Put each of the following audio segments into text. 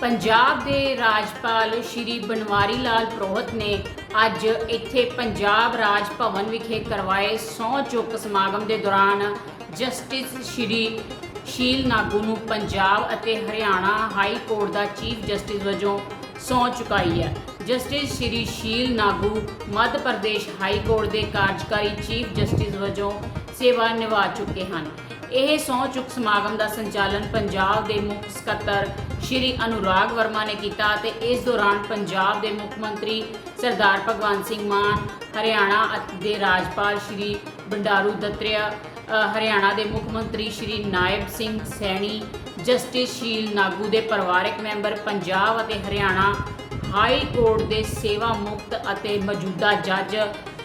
ਪੰਜਾਬ ਦੇ ਰਾਜਪਾਲ ਸ਼੍ਰੀ ਬਨਵਾਰੀ ਲਾਲ ਪ੍ਰੋਹਤ ਨੇ ਅੱਜ ਇੱਥੇ ਪੰਜਾਬ ਰਾਜ ਭਵਨ ਵਿਖੇ ਕਰਵਾਏ ਸਹੁੰ ਚੁੱਕ ਸਮਾਗਮ ਦੇ ਦੌਰਾਨ ਜਸਟਿਸ ਸ਼੍ਰੀ ਸ਼ੀਲ ਨਾਗੂ ਨੂੰ ਪੰਜਾਬ ਅਤੇ ਹਰਿਆਣਾ ਹਾਈ ਕੋਰਟ ਦਾ ਚੀਫ ਜਸਟਿਸ ਵਜੋਂ ਸਹੁੰ ਚੁਕਾਈ ਹੈ। Justice Shri Sheel Nagu Madhya Pradesh high court ਦੇ ਕਾਰਜਕਾਰੀ ਚੀਫ ਜਸਟਿਸ ਵਜੋਂ ਸੇਵਾ ਨਿਭਾ ਚੁੱਕੇ ਹਨ। ਇਹ ਸਹੁੰ ਚੁੱਕ ਸਮਾਗਮ ਦਾ ਸੰਚਾਲਨ ਪੰਜਾਬ ਦੇ ਮੁੱਖ ਸਕੱਤਰ ਸ਼੍ਰੀ ਅਨੁਰਾਗ ਵਰਮਾ ਨੇ ਕੀਤਾ ਤੇ ਇਸ ਦੌਰਾਨ ਪੰਜਾਬ ਦੇ ਮੁੱਖ ਮੰਤਰੀ ਸਰਦਾਰ ਭਗਵੰਤ ਸਿੰਘ ਮਾਨ, ਹਰਿਆਣਾ ਦੇ ਰਾਜਪਾਲ ਸ਼੍ਰੀ ਬੰਡਾਰੂ ਦਤਰੇਆ ਹਰਿਆਣਾ ਦੇ ਮੁੱਖ ਮੰਤਰੀ ਸ਼੍ਰੀ ਨਾਇਬ ਸਿੰਘ ਸੈਣੀ, ਜਸਟਿਸ ਸ਼ੀਲ ਨਾਗੂ ਦੇ ਪਰਿਵਾਰਕ ਮੈਂਬਰ ਪੰਜਾਬ ਅਤੇ ਹਰਿਆਣਾ ਹਾਈ ਕੋਰਟ ਦੇ ਸੇਵਾ ਮੁਕਤ ਅਤੇ ਮੌਜੂਦਾ ਜੱਜ,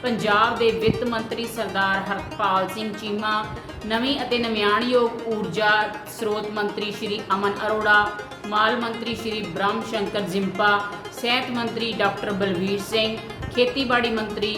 ਪੰਜਾਬ ਦੇ ਵਿੱਤ ਮੰਤਰੀ ਸਰਦਾਰ ਹਰਪਾਲ ਸਿੰਘ ਚੀਮਾ, ਨਵੀਂ ਅਤੇ ਨਵਿਆਣਯੋਗ ਊਰਜਾ ਸਰੋਤ ਮੰਤਰੀ ਸ਼੍ਰੀ ਅਮਨ ਅਰੋੜਾ, ਮਾਲ ਮੰਤਰੀ ਸ਼੍ਰੀ ਬ੍ਰਹਮ ਸ਼ੰਕਰ ਜ਼ਿੰਪਾ, ਸਿਹਤ ਮੰਤਰੀ ਡਾਕਟਰ ਬਲਵੀਰ ਸਿੰਘ, ਖੇਤੀਬਾੜੀ ਮੰਤਰੀ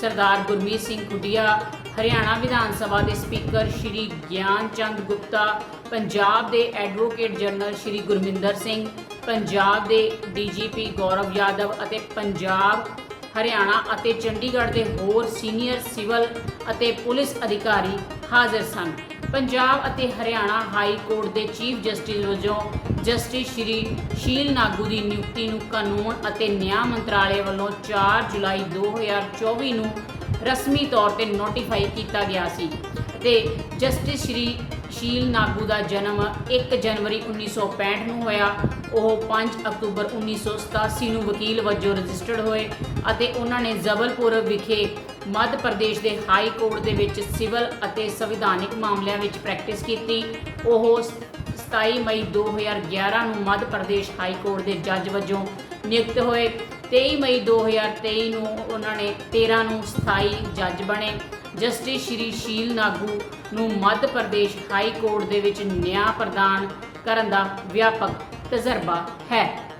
ਸਰਦਾਰ ਗੁਰਮੀਤ ਸਿੰਘ ਖੁੱਡੀਆ, ਹਰਿਆਣਾ ਵਿਧਾਨ ਸਭਾ ਦੇ ਸਪੀਕਰ ਸ਼੍ਰੀ ਗਿਆਨ ਚੰਦ ਗੁਪਤਾ, ਪੰਜਾਬ ਦੇ ਐਡਵੋਕੇਟ ਜਨਰਲ ਸ਼੍ਰੀ ਗੁਰਮਿੰਦਰ ਸਿੰਘ ਪੰਜਾਬ ਦੇ ਡੀਜੀਪੀ ਗੌਰਵ ਯਾਦਵ ਅਤੇ ਪੰਜਾਬ, ਹਰਿਆਣਾ ਅਤੇ ਚੰਡੀਗੜ੍ਹ ਦੇ ਹੋਰ ਸੀਨੀਅਰ ਸਿਵਲ ਅਤੇ ਪੁਲਿਸ ਅਧਿਕਾਰੀ ਹਾਜ਼ਰ ਸਨ। ਪੰਜਾਬ ਅਤੇ ਹਰਿਆਣਾ ਹਾਈ ਕੋਰਟ ਦੇ ਚੀਫ ਜਸਟਿਸ ਵਜੋਂ ਜਸਟਿਸ ਸ਼੍ਰੀ ਸ਼ੀਲ ਨਾਗੂ ਦੀ ਨਿਯੁਕਤੀ ਨੂੰ ਕਾਨੂੰਨ ਅਤੇ ਨਿਆਂ ਮੰਤਰਾਲੇ ਵੱਲੋਂ 4 ਜੁਲਾਈ 2024 ਨੂੰ ਰਸਮੀ ਤੌਰ ਤੇ ਨੋਟੀਫਾਈ ਕੀਤਾ ਗਿਆ ਸੀ। ਤੇ ਜਸਟਿਸ ਸ਼੍ਰੀ ਸ਼ੀਲ ਨਾਗੂ ਦਾ ਜਨਮ 1 ਜਨਵਰੀ 1965 ਨੂੰ ਹੋਇਆ। ਉਹ 5 ਅਕਤੂਬਰ 1987 ਨੂੰ ਵਕੀਲ ਵਜੋਂ ਰਜਿਸਟਰਡ ਹੋਏ ਅਤੇ ਉਹਨਾਂ ਨੇ ਜਬਲਪੁਰ ਵਿਖੇ ਮੱਧ ਪ੍ਰਦੇਸ਼ ਦੇ ਹਾਈ ਕੋਰਟ ਦੇ ਵਿੱਚ ਸਿਵਲ ਅਤੇ ਸੰਵਿਧਾਨਿਕ ਮਾਮਲਿਆਂ ਵਿੱਚ ਪ੍ਰੈਕਟਿਸ ਕੀਤੀ। ਉਹ 27 ਮਈ 2011 ਨੂੰ ਮੱਧ ਪ੍ਰਦੇਸ਼ ਹਾਈ ਕੋਰਟ ਦੇ ਜੱਜ ਵਜੋਂ ਨਿਯੁਕਤ ਹੋਏ। 23 ਮਈ 2023 ਨੂੰ ਉਹਨਾਂ ਨੇ 13 ਨੂੰ ਸਥਾਈ ਜੱਜ ਬਣੇ। ਜਸਟਿਸ ਸ਼੍ਰੀ ਸ਼ੀਲ ਨਾਗੂ ਨੂੰ ਮੱਧ ਪ੍ਰਦੇਸ਼ ਹਾਈ ਕੋਰਟ ਦੇ ਵਿੱਚ ਨਿਆਂ ਪ੍ਰਦਾਨ ਕਰਨ ਦਾ ਵਿਆਪਕ ਤਜਰਬਾ ਹੈ।